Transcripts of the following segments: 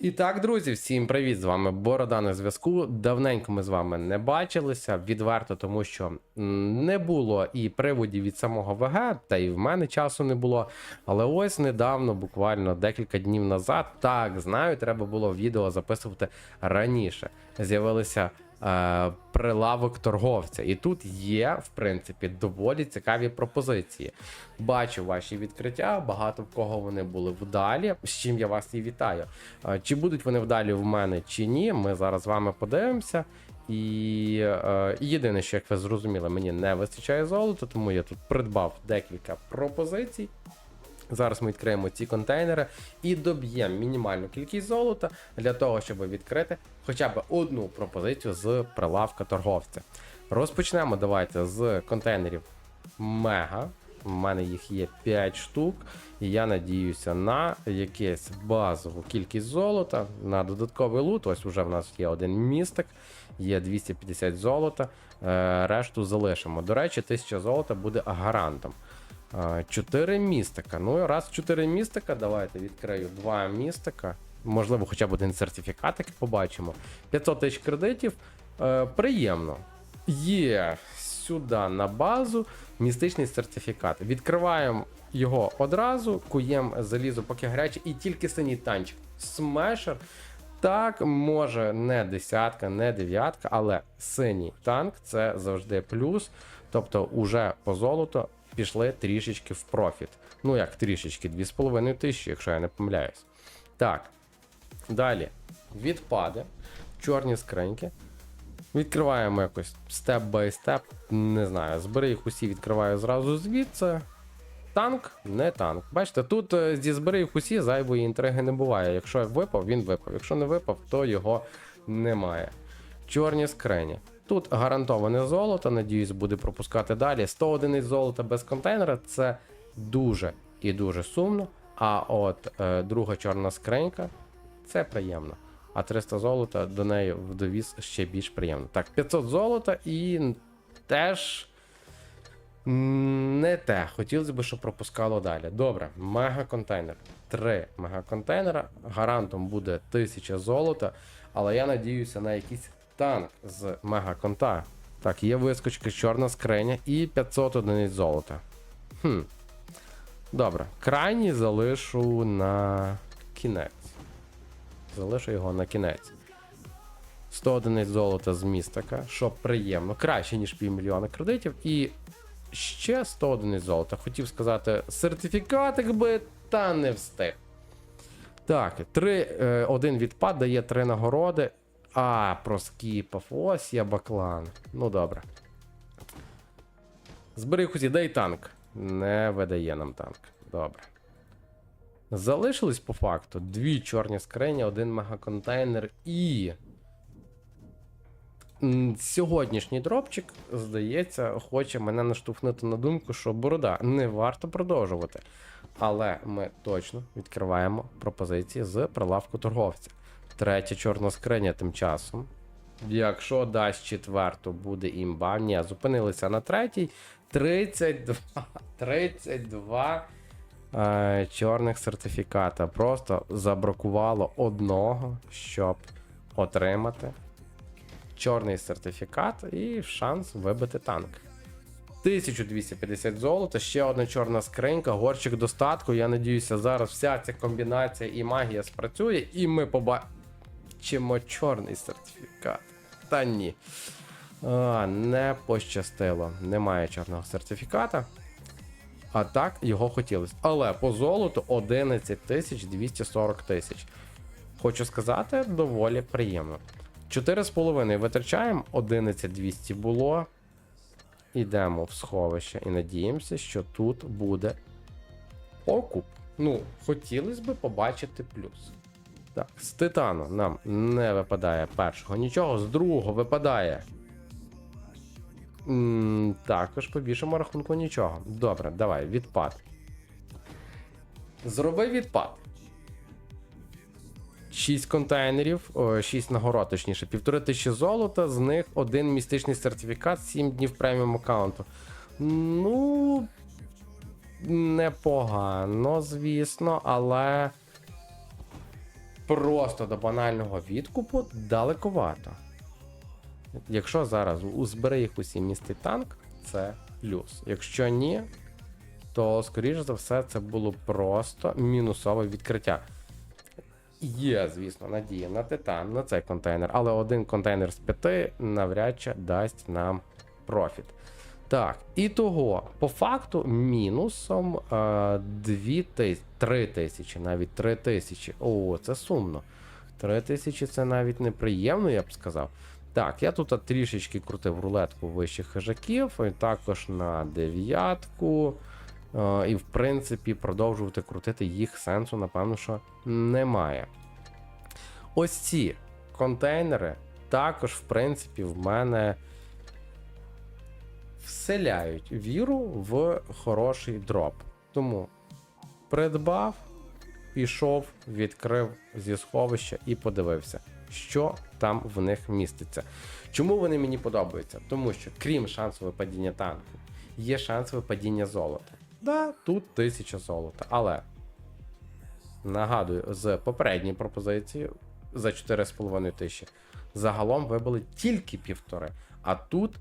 І так, друзі, всім привіт! З вами Борода на зв'язку. Давненько ми з вами не бачилися. Відверто, тому що не було і приводів від самого ВГ, та і в мене часу не було. Але ось недавно, буквально декілька днів назад, так знаю, треба було відео записувати раніше. З'явилися. Е, Прилавок торговця, і тут є, в принципі, доволі цікаві пропозиції. Бачу ваші відкриття, багато в кого вони були вдалі. З чим я вас і вітаю. Е, Чи будуть вони вдалі в мене, чи ні, ми зараз з вами подивимося. І е, єдине, що як ви зрозуміли, мені не вистачає золота, тому я тут придбав декілька пропозицій. Зараз ми відкриємо ці контейнери і доб'ємо мінімальну кількість золота для того, щоб відкрити хоча б одну пропозицію з прилавка торговця. Розпочнемо давайте з контейнерів Мега. У мене їх є 5 штук, і я надіюся на якусь базову кількість золота, на додатковий лут. Ось уже в нас є один містик, є 250 золота. Е, решту залишимо. До речі, 1000 золота буде гарантом. 4 містика. Ну, раз 4 містика, давайте відкрию 2 містика. Можливо, хоча б один сертифікатик побачимо. 500 тисяч кредитів. Е, приємно. Є сюди на базу містичний сертифікат. Відкриваємо його одразу, куємо залізо поки гаряче, і тільки синій танчик. Смешер. Так, може не десятка, не дев'ятка, але синій танк це завжди плюс. Тобто, уже по золоту пішли трішечки в профіт. Ну як трішечки, 2,5 тисячі, якщо я не помиляюсь. Так. Далі. Відпади. Чорні скриньки. Відкриваємо якось степ бай степ. Не знаю, збери їх усі відкриваю зразу звідси. Танк, не танк. Бачите, тут е, зі збери їх усі зайвої інтриги не буває. Якщо випав, він випав. Якщо не випав, то його немає. Чорні скрині. Тут гарантоване золото, надіюсь, буде пропускати далі. 100 одиниць золота без контейнера це дуже і дуже сумно. А от е, друга чорна скринька це приємно. А 300 золота до неї в довіз ще більш приємно. Так, 500 золота і теж не те. Хотілося б, щоб пропускало далі. Добре, мега-контейнер. Три мега-контейнера. Гарантом буде 1000 золота, але я надіюся на якийсь танк з мега-конта. Так, є вискочки, чорна скриня і 500 одиниць золота. Хм. Добре, крайній залишу на кінець. Залишу його на кінець. 100 одиниць золота з містика, що приємно, краще, ніж півмільйона кредитів. І ще 100 одиниць золота. Хотів сказати, сертифікатик би, та не встиг. Так, 3, е, один відпад дає 3 нагороди. А, проскіпав. Ось я баклан. Ну добре. Збери усі, дай танк. Не видає нам танк. Добре. Залишились по факту дві чорні скрині, один мегаконтейнер і. Сьогоднішній дропчик, здається, хоче мене наштовхнути на думку, що борода не варто продовжувати. Але ми точно відкриваємо пропозиції з прилавку торговця. Третя чорна скриня тим часом. Якщо дасть четверту, буде імба. Ні, зупинилися на третій. 32. 32 е, чорних сертифіката. Просто забракувало одного, щоб отримати чорний сертифікат і шанс вибити танк. 1250 золота, ще одна чорна скринька, горщик достатку. Я надіюся, зараз вся ця комбінація і магія спрацює, і ми побачимо чорний сертифікат. Та ні. А, не пощастило. Немає чорного сертифіката. А так його хотілося. Але по золоту 11 тисяч 240 тисяч. Хочу сказати, доволі приємно. 4,5 витрачаємо, 11,200 було. Йдемо в сховище і надіємося, що тут буде окуп. Ну, хотілося б побачити плюс. Так, з титану нам не випадає першого нічого, з другого випадає. Також по більшому рахунку нічого. Добре, давай, відпад. Зроби відпад. 6 контейнерів, 6 нагород, точніше, півтори тисячі золота, з них один містичний сертифікат, 7 днів преміум аккаунту. Ну. Непогано, звісно, але просто до банального відкупу далековато. Якщо зараз у збери їх усі містить танк, це плюс. Якщо ні, то скоріш за все це було просто мінусове відкриття. Є, звісно, надія на титан, на цей контейнер, але один контейнер з п'яти навряд чи дасть нам профіт. Так, і того, по факту, мінусом е, 2 тисячі, 3 тисячі, навіть 3 тисячі. О, це сумно. 3 тисячі це навіть неприємно, я б сказав. Так, я тут трішечки крутив рулетку вищих хижаків, і також на дев'ятку. Е, і, в принципі, продовжувати крутити їх сенсу, напевно, що немає. Ось ці контейнери також, в принципі, в мене вселяють віру в хороший дроп. Тому придбав, пішов, відкрив зі сховища і подивився, що там в них міститься. Чому вони мені подобаються? Тому що, крім шансу випадіння танку, є шанс випадіння золота. Да, тут 1000 золота. Але нагадую, з попередньої пропозиції за 4,5 тисячі загалом вибили тільки півтори. А тут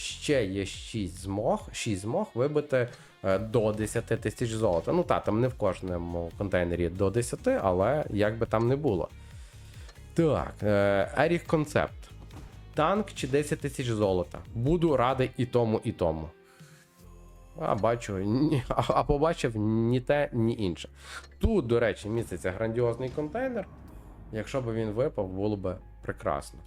ще є 6 змог, 6 змог вибити е, до 10 тисяч золота. Ну та, там не в кожному контейнері до 10, але як би там не було. Так, Еріх Концепт. Танк чи 10 тисяч золота. Буду радий і тому, і тому. А бачу, ні, а, а побачив ні те, ні інше. Тут, до речі, міститься грандіозний контейнер. Якщо б він випав, було б прекрасно.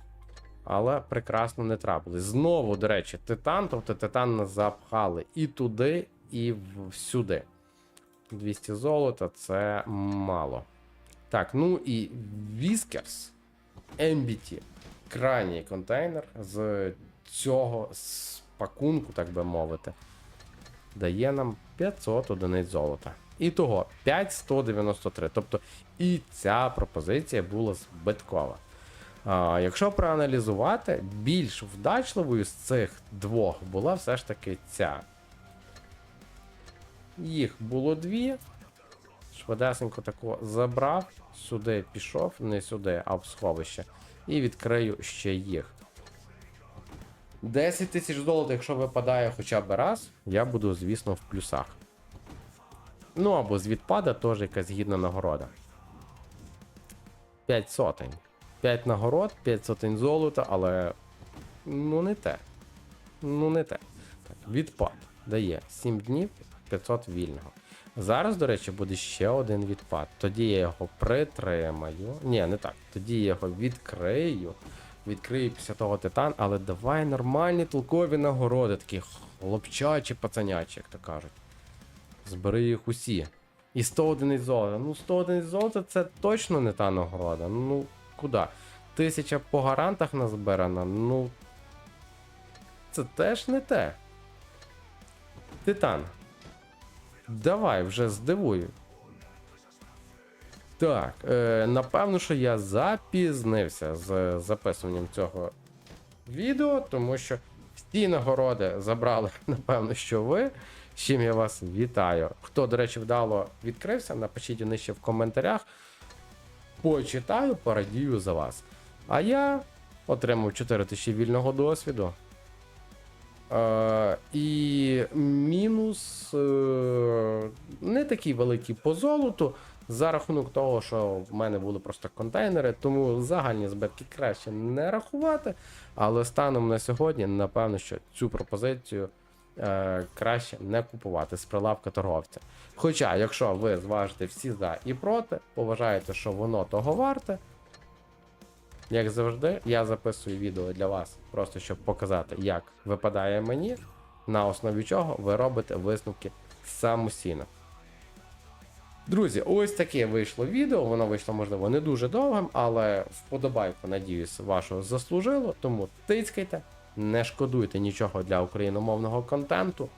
Але прекрасно не трапилось. Знову, до речі, титан, тобто титан нас запхали і туди, і всюди. 200 золота це мало. Так, ну і Whiskers MBT. Крайній контейнер з цього з пакунку, так би мовити, дає нам 500 одиниць золота. І того 5193. Тобто і ця пропозиція була збиткова. А, якщо проаналізувати, більш вдачливою з цих двох була все ж таки ця. Їх було дві. Швидесенько тако забрав, сюди пішов, не сюди, а в сховище. І відкрию ще їх. 10 тисяч золота, якщо випадає хоча б раз, я буду, звісно, в плюсах. Ну або з відпада теж якась гідна нагорода. 5 сотень. 5 нагород, 5 сотень золота, але ну не те. Ну не те. Так, відпад дає 7 днів 500 вільного. Зараз, до речі, буде ще один відпад. Тоді я його притримаю. Ні, не так. Тоді я його відкрию. Відкрию після того титан, але давай нормальні толкові нагороди, такі хлопчачі пацанячі, як то кажуть. Збери їх усі. І 100 одиниць золота. Ну, 100 одиниць золота це точно не та нагорода. Ну, куди? Тисяча по гарантах назбирана, ну. Це теж не те. Титан. Давай вже здивуй. Так, е, напевно, що я запізнився з записуванням цього відео, тому що всі нагороди забрали, напевно, що ви. З чим я вас вітаю. Хто, до речі, вдало відкрився, напишіть нижче в коментарях. Почитаю, порадію за вас. А я отримав 4000 вільного досвіду. Е, і мінус е, не такий великий по золоту. За рахунок того, що в мене були просто контейнери, тому загальні збитки краще не рахувати. Але станом на сьогодні, напевно, що цю пропозицію е, краще не купувати з прилавка торговця. Хоча, якщо ви зважите всі за і проти, поважаєте, що воно того варте. Як завжди, я записую відео для вас, просто щоб показати, як випадає мені, на основі чого ви робите висновки самостійно. Друзі, ось таке вийшло відео. Воно вийшло, можливо, не дуже довгим, але вподобайку, надіюсь, вашого заслужило. Тому тицькайте, не шкодуйте нічого для україномовного контенту.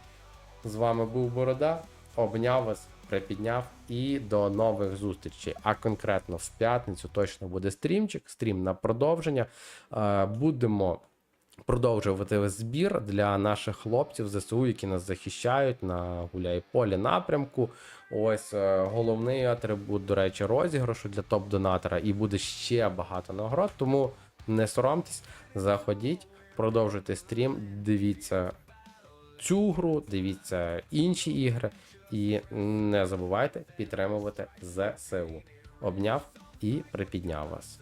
З вами був Борода, обняв вас, припідняв і до нових зустрічей. А конкретно в п'ятницю точно буде стрімчик, стрім на продовження. Е, Будемо продовжувати збір для наших хлопців ЗСУ, які нас захищають на гуляй-полі напрямку. Ось е, головний атрибут, до речі, розіграшу для топ-донатора, і буде ще багато нагород. Тому не соромтесь, заходіть, продовжуйте стрім, дивіться цю гру, дивіться інші ігри, і не забувайте підтримувати ЗСУ. Обняв і припідняв вас.